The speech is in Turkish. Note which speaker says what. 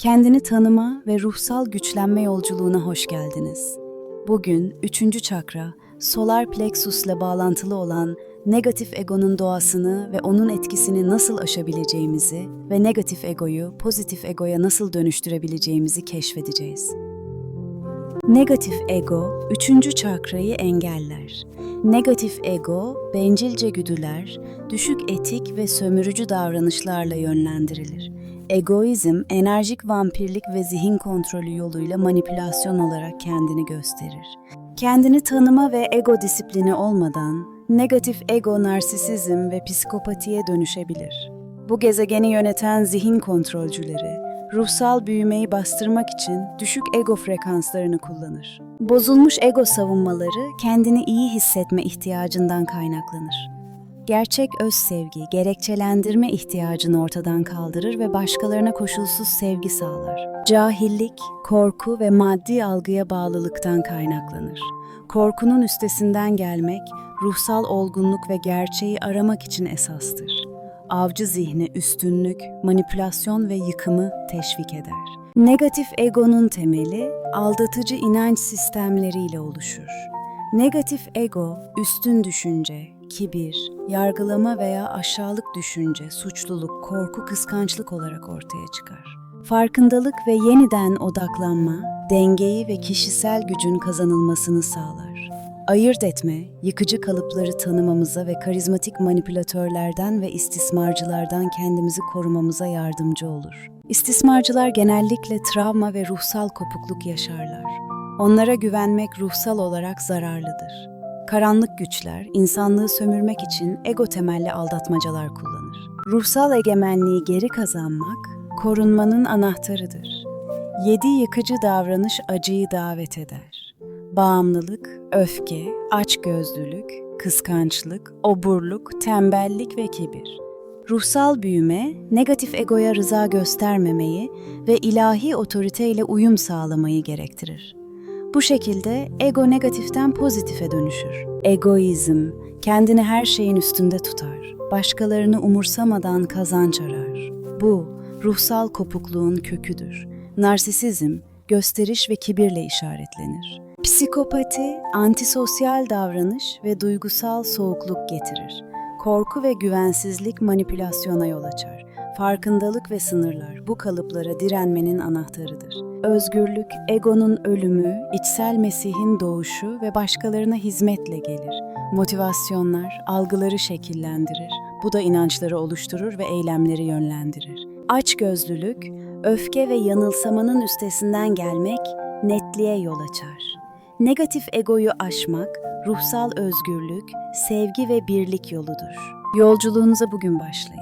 Speaker 1: Kendini tanıma ve ruhsal güçlenme yolculuğuna hoş geldiniz. Bugün üçüncü çakra, solar plexusla bağlantılı olan negatif egonun doğasını ve onun etkisini nasıl aşabileceğimizi ve negatif egoyu pozitif egoya nasıl dönüştürebileceğimizi keşfedeceğiz. Negatif ego, üçüncü çakrayı engeller. Negatif ego, bencilce güdüler, düşük etik ve sömürücü davranışlarla yönlendirilir. Egoizm, enerjik vampirlik ve zihin kontrolü yoluyla manipülasyon olarak kendini gösterir. Kendini tanıma ve ego disiplini olmadan, negatif ego narsisizm ve psikopatiye dönüşebilir. Bu gezegeni yöneten zihin kontrolcüleri, ruhsal büyümeyi bastırmak için düşük ego frekanslarını kullanır. Bozulmuş ego savunmaları kendini iyi hissetme ihtiyacından kaynaklanır. Gerçek öz sevgi, gerekçelendirme ihtiyacını ortadan kaldırır ve başkalarına koşulsuz sevgi sağlar. Cahillik, korku ve maddi algıya bağlılıktan kaynaklanır. Korkunun üstesinden gelmek, ruhsal olgunluk ve gerçeği aramak için esastır avcı zihni üstünlük, manipülasyon ve yıkımı teşvik eder. Negatif egonun temeli aldatıcı inanç sistemleriyle oluşur. Negatif ego, üstün düşünce, kibir, yargılama veya aşağılık düşünce, suçluluk, korku, kıskançlık olarak ortaya çıkar. Farkındalık ve yeniden odaklanma, dengeyi ve kişisel gücün kazanılmasını sağlar ayırt etme, yıkıcı kalıpları tanımamıza ve karizmatik manipülatörlerden ve istismarcılardan kendimizi korumamıza yardımcı olur. İstismarcılar genellikle travma ve ruhsal kopukluk yaşarlar. Onlara güvenmek ruhsal olarak zararlıdır. Karanlık güçler insanlığı sömürmek için ego temelli aldatmacalar kullanır. Ruhsal egemenliği geri kazanmak korunmanın anahtarıdır. Yedi yıkıcı davranış acıyı davet eder bağımlılık, öfke, açgözlülük, kıskançlık, oburluk, tembellik ve kibir. Ruhsal büyüme, negatif egoya rıza göstermemeyi ve ilahi otoriteyle uyum sağlamayı gerektirir. Bu şekilde ego negatiften pozitife dönüşür. Egoizm, kendini her şeyin üstünde tutar. Başkalarını umursamadan kazanç arar. Bu, ruhsal kopukluğun köküdür. Narsisizm, gösteriş ve kibirle işaretlenir. Psikopati, antisosyal davranış ve duygusal soğukluk getirir. Korku ve güvensizlik manipülasyona yol açar. Farkındalık ve sınırlar bu kalıplara direnmenin anahtarıdır. Özgürlük, egonun ölümü, içsel Mesih'in doğuşu ve başkalarına hizmetle gelir. Motivasyonlar, algıları şekillendirir. Bu da inançları oluşturur ve eylemleri yönlendirir. Açgözlülük, öfke ve yanılsamanın üstesinden gelmek, netliğe yol açar. Negatif egoyu aşmak, ruhsal özgürlük, sevgi ve birlik yoludur. Yolculuğunuza bugün başlayın.